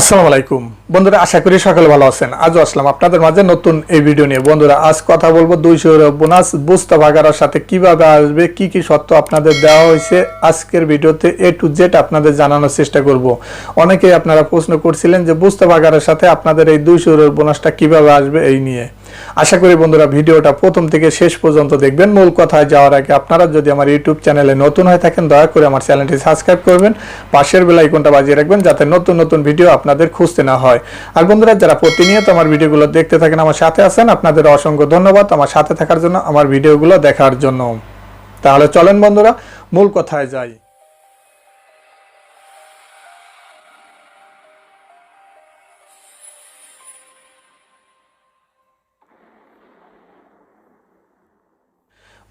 আসসালামু আলাইকুম। বন্ধুরা, আশা করি সকালে ভালো আছেন। আজও আসলাম আপনাদের মাঝে নতুন এই ভিডিও নিয়ে। বন্ধুরা, আজ কথা বলব দুই দুইশো বোনাস বুস্তা ভাগারার সাথে। কীভাবে আসবে, কি কি সত্য আপনাদের দেওয়া হয়েছে, আজকের ভিডিওতে এ টু জেড আপনাদের জানানোর চেষ্টা করব। অনেকেই আপনারা প্রশ্ন করছিলেন যে বুস্তা ভাগারের সাথে আপনাদের এই দুই দুইশো বোনাসটা কীভাবে আসবে এই নিয়ে। আশা করি বন্ধুরা ভিডিওটা প্রথম থেকে শেষ পর্যন্ত দেখবেন। মূল কথায় যাওয়ার আগে আপনারা যদি আমার ইউটিউব চ্যানেলে নতুন হয়ে থাকেন, দয়া করে আমার চ্যানেলটি সাবস্ক্রাইব করবেন। পাশের বেল আইকনটা বাজিয়ে রাখবেন যাতে নতুন নতুন ভিডিও আপনাদের খুঁজতে না হয়। আর বন্ধুরা, যারা প্রতিনিয়ত আমার ভিডিওগুলো দেখতে থাকেন, আমার সাথে আছেন, আপনাদের অসংখ্য ধন্যবাদ আমার সাথে থাকার জন্য, আমার ভিডিওগুলো দেখার জন্য। তাহলে চলেন বন্ধুরা, মূল কথায় যাই।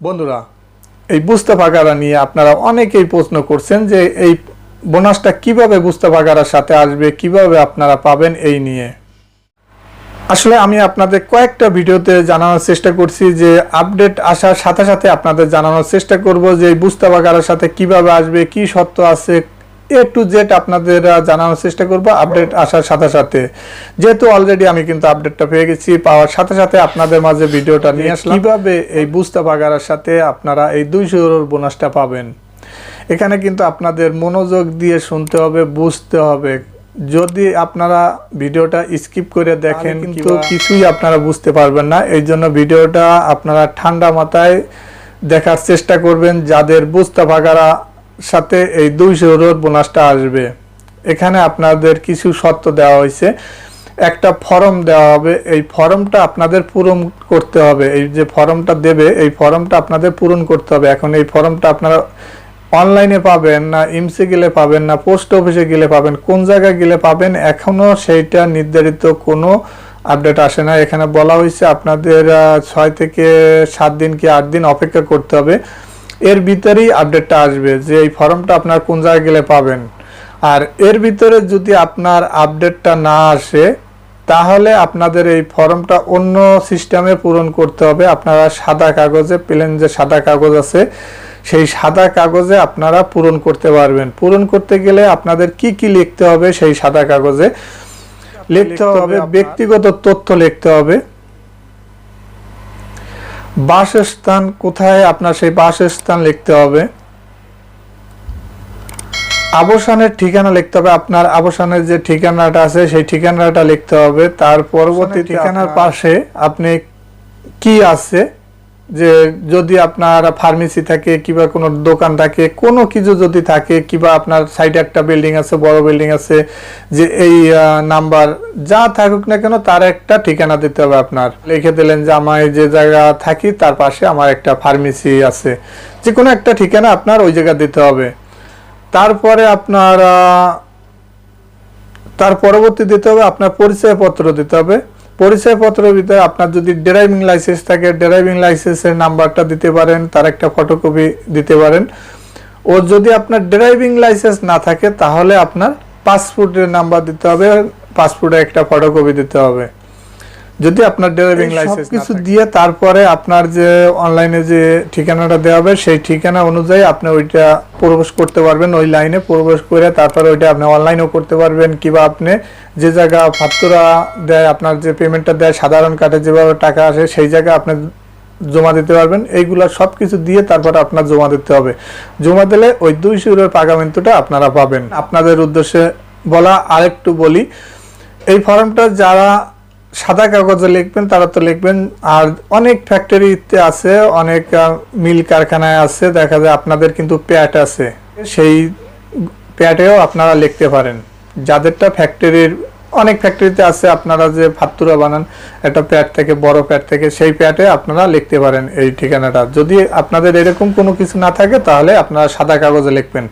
বন্ধুরা, এই বুঝতে পাকারা নিয়ে আপনারা অনেকেই প্রশ্ন করছেন যে এই বোনাসটা কীভাবে বুঝতে পাকারার সাথে আসবে, কীভাবে আপনারা পাবেন এই নিয়ে। আসলে আমি আপনাদের কয়েকটা ভিডিওতে জানানোর চেষ্টা করছি যে আপডেট আসার সাথে সাথে আপনাদের জানানোর চেষ্টা করব যে এই বুঝতে পাকারার সাথে কীভাবে আসবে, কি সত্য আছে এ টু জেড আপনাদের জানানোর চেষ্টা করব আপডেট আসার সাথে সাথে। যেহেতু অলরেডি আমি কিন্তু আপডেটটা পেয়ে গেছি পাওয়ার সাথে সাথে আপনাদের মাঝে ভিডিওটা নিয়ে আসলাম। কীভাবে এই বুঝতে পাকারার সাথে আপনারা এই দুইশো বোনাসটা পাবেন? এখানে কিন্তু আপনাদের মনোযোগ দিয়ে শুনতে হবে বুঝতে হবে। যদি আপনারা ভিডিওটা স্কিপ করে দেখেন কিন্তু কিছুই আপনারা বুঝতে পারবেন না। এই জন্য ভিডিওটা আপনারা ঠান্ডা মাথায় দেখার চেষ্টা করবেন যাদের বুঝতে পাকারা সাথে এই দুইশো রোড বোনাসটা আসবে। এখানে আপনাদের কিছু শর্ত দেওয়া হয়েছে। একটা ফর্ম দেওয়া হবে। এই ফর্মটা আপনাদের পূরণ করতে হবে। এই যে ফর্মটা দেবে, এই ফর্মটা আপনাদের পূরণ করতে হবে। এখন এই ফর্মটা আপনারা অনলাইনে পাবেন না, ইমসি গেলে পাবেন না, পোস্ট অফিসে গেলে পাবেন, কোন জায়গায় গেলে পাবেন, এখনও সেইটা নির্ধারিত কোনো আপডেট আসে না। এখানে বলা হয়েছে আপনাদের ছয় থেকে সাত দিন কি আট দিন অপেক্ষা করতে হবে। এর ভিতরেই আপডেটটা আসবে যে এই ফর্মটা আপনার কোন জায়গায় গেলে পাবেন। আর এর ভিতরে যদি আপনার আপডেটটা না আসে তাহলে আপনাদের এই ফর্মটা অন্য সিস্টেমে পূরণ করতে হবে। আপনারা সাদা কাগজে প্লেন যে সাদা কাগজ আছে সেই সাদা কাগজে আপনারা পূরণ করতে পারবেন। পূরণ করতে গেলে আপনাদের কি কি লিখতে হবে সেই সাদা কাগজে? লিখতে হবে ব্যক্তিগত তথ্য লিখতে হবে। বাসস্থান কোথায়? আপনার সেই বাসস্থান লিখতে হবে। আবসানের ঠিকানা লিখতে হবে। আপনার আবসানের যে ঠিকানাটা আছে সেই ঠিকানাটা লিখতে হবে। তার পরবর্তী ঠিকানার পাশে আপনি কি আছে? যে যদি আপনার ফার্মেসি থাকে কিংবা কোনো দোকান থাকে, কোনো কিছু যদি থাকে, কিংবা আপনার সাইডে একটা বিল্ডিং আছে, বড় বিল্ডিং আছে, যে এই নাম্বার যা থাকুক না কেন তার একটা ঠিকানা দিতে হবে আপনার। লিখে দিলেন যে আমার যে জায়গা থাকি তার পাশে আমার একটা ফার্মেসি আছে। যে কোনো একটা ঠিকানা আপনার ওই জায়গা দিতে হবে। তারপরে আপনার তার পরবর্তী দিতে হবে, আপনার পরিচয়পত্র দিতে হবে। পরিচয়পত্রের ভিতরে আপনার যদি ড্রাইভিং লাইসেন্স থাকে ড্রাইভিং লাইসেন্সের নাম্বারটা দিতে পারেন তার একটা ফটোকপি দিতে পারেন। ও যদি আপনার ড্রাইভিং লাইসেন্স না থাকে তাহলে আপনার পাসপোর্টের নাম্বার দিতে হবে পাসপোর্টের একটা ফটোকপি দিতে হবে। যদি আপনার ড্রাইভিং লাইসেন্স কিছু দিয়ে তারপরে আপনার যে অনলাইনে যে ঠিকানাটা দেওয়া হবে সেই ঠিকানা অনুযায়ী আপনি ওইটা প্রবেশ করতে পারবেন ওই লাইনে প্রবেশ করে তারপরে ওইটা আপনি অনলাইনেও করতে পারবেন কিংবা আপনি যে জায়গা ফাত্তুরা দেয়, আপনার যে পেমেন্টটা দেয়, সাধারণ কার্ডে যেভাবে টাকা আসে, সেই জায়গা আপনি জমা দিতে পারবেন। এইগুলা সব কিছু দিয়ে তারপর আপনার জমা দিতে হবে। জমা দিলে ওই দুইশো ইউরোর পাগামেন্টটা আপনারা পাবেন। আপনাদের উদ্দেশ্যে বলা আরেকটু বলি, এই ফর্মটা যারা সাদা কাগজে লিখবেন, তারা তো লিখবেন। আর অনেক ফ্যাক্টরিতে আছে, অনেক মিল কারখানায় আছে, দেখা যায় আপনাদের কিন্তু প্যাট আছে। সেই প্যাটেও আপনারা লিখতে পারেন। যাদেরটা ফ্যাক্টরির অনেক ফ্যাক্টরিতে আছে আপনারা যে ফাত্তুরা বানান, একটা প্যাড থেকে, বড় প্যাড থেকে, সেই প্যাডে আপনারা লিখতে পারেন এই ঠিকানাটা। যদি আপনাদের এরকম কোনো কিছু না থাকে, তাহলে আপনারা সাদা কাগজে লিখবেন।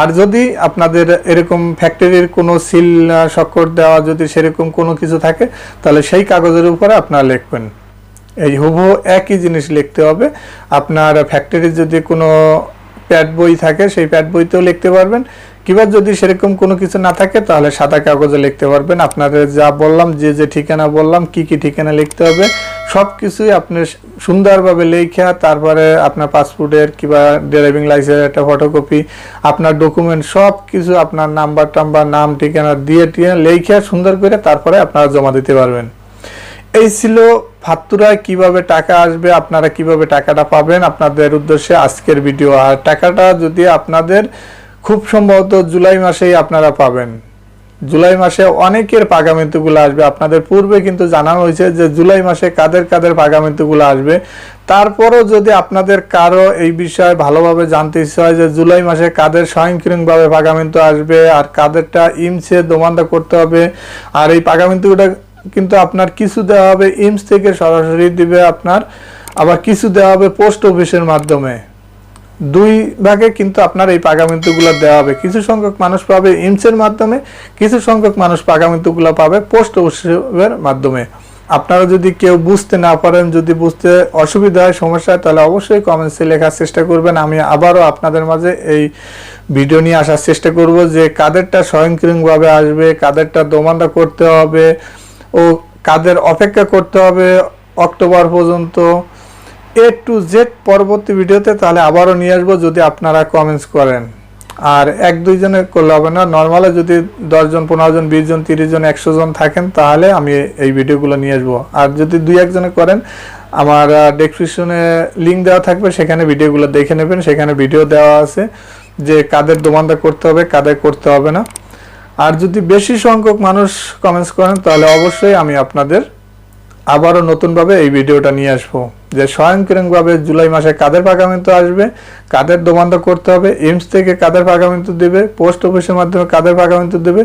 আর যদি আপনাদের এরকম ফ্যাক্টরির কোনো সিল স্বাক্ষর দেওয়া যদি সেরকম কোনো কিছু থাকে, তাহলে সেই কাগজের উপরে আপনারা লিখবেন। এই হুবহু একই জিনিস লিখতে হবে। আপনার ফ্যাক্টরির যদি কোনো প্যাড বই থাকে, সেই প্যাড বইতেও লিখতে পারবেন। কিংবা যদি সেরকম কোনো কিছু না থাকে, তাহলে সাদা কাগজে লিখতে পারবেন। আপনাদের যা বললাম, যে যে ঠিকানা বললাম, কি কি ঠিকানা লিখতে হবে সব কিছুই আপনি সুন্দরভাবে লেখা, তারপরে আপনার পাসপোর্টের কিংবা ড্রাইভিং লাইসেন্সের একটা ফটোকপি, আপনার ডকুমেন্ট সব কিছু আপনার নাম্বার টাম্বার, নাম, ঠিকানা দিয়ে টিয়ে লেখা সুন্দর করে তারপরে আপনারা জমা দিতে পারবেন। এই ছিল ফাত্তুরায় কীভাবে টাকা আসবে, আপনারা কীভাবে টাকাটা পাবেন, আপনাদের উদ্দেশ্যে আজকের ভিডিও। আর টাকাটা যদি আপনাদের খুব সম্ভবত জুলাই মাসেই আপনারা পাবেন। জুলাই মাসে অনেকের পাগামিন্তুগুলো আসবে। আপনাদের পূর্বে কিন্তু জানানো হয়েছে যে জুলাই মাসে কাদের কাদের পাগামিন্তুগুলো আসবে। তারপরও যদি আপনাদের কারও এই বিষয়ে ভালোভাবে জানতে ইচ্ছে হয় যে জুলাই মাসে কাদের স্বয়ংক্রিয়ভাবে পাগামিন্তু আসবে আর কাদেরটা ইমসে দোমান্দা করতে হবে, আর এই পাগামিন্তুটা কিন্তু আপনার কিছু দেওয়া হবে, ইমস থেকে সরাসরি দিবে আপনার, আবার কিছু দেওয়া হবে পোস্ট অফিসের মাধ্যমে। দুই ভাগে কিন্তু আপনার এই পাগামিন্তুগুলো দেওয়া হবে। কিছু সংখ্যক মানুষ পাবে ইমসের মাধ্যমে, কিছু সংখ্যক মানুষ পাগামিন্তুগুলো পাবে পোস্ট অফিসের মাধ্যমে। আপনারা যদি কেউ বুঝতে না পারেন, যদি বুঝতে অসুবিধা হয়, সমস্যা হয়, তাহলে অবশ্যই কমেন্টসে লেখার চেষ্টা করবেন। আমি আবারও আপনাদের মাঝে এই ভিডিও নিয়ে আসার চেষ্টা করব যে কাদেরটা স্বয়ংক্রিয়ভাবে আসবে, কাদেরটা দোমান্দা করতে হবে ও কাদের অপেক্ষা করতে হবে অক্টোবর পর্যন্ত। এ টু জেড পরবর্তী ভিডিওতে তাহলে আবারও নিয়ে আসব যদি আপনারা কমেন্টস করেন। আর এক দুইজনে করলে হবে না। নর্মালে যদি দশজন পনেরো জন, বিশ জন, তিরিশ জন, একশো জন থাকেন, তাহলে আমি এই ভিডিওগুলো নিয়ে আসব। আর যদি দুই একজনে করেন, আমার ডেসক্রিপশনে লিঙ্ক দেওয়া থাকবে, সেখানে ভিডিওগুলো দেখে নেবেন। সেখানে ভিডিও দেওয়া আছে যে কাদের দোমান্দা করতে হবে, কাদের করতে হবে না। আর যদি বেশি সংখ্যক মানুষ কমেন্টস করেন, তাহলে অবশ্যই আমি আপনাদের আবারও নতুনভাবে এই ভিডিওটা নিয়ে আসব। যে স্বয়ংক্রিয়ভাবে জুলাই মাসে কাদের পাগামিন্তু আসবে কাদের দোমান্দা করতে হবে এইমস থেকে কাদের পাগামিন্তু দেবে পোস্ট অফিসের মাধ্যমে কাদের পাগামিন্তু দেবে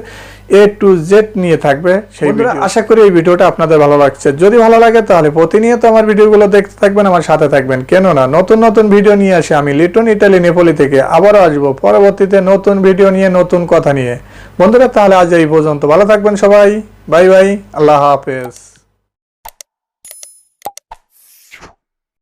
এ টু জেড নিয়ে থাকবে সেই আশা করি এই ভিডিওটা আপনাদের ভালো লাগছে। যদি ভালো লাগে তাহলে প্রতিনিয়ত আমার ভিডিওগুলো দেখতে থাকবেন আমার সাথে থাকবেন। কেননা নতুন নতুন ভিডিও নিয়ে আসে আমি লিটন ইটালি নেপোলি থেকে। আবারও আসব পরবর্তীতে নতুন ভিডিও নিয়ে নতুন কথা নিয়ে। বন্ধুরা তাহলে আজ এই পর্যন্ত। ভালো থাকবেন সবাই। Bye bye. আল্লাহ হাফেজ।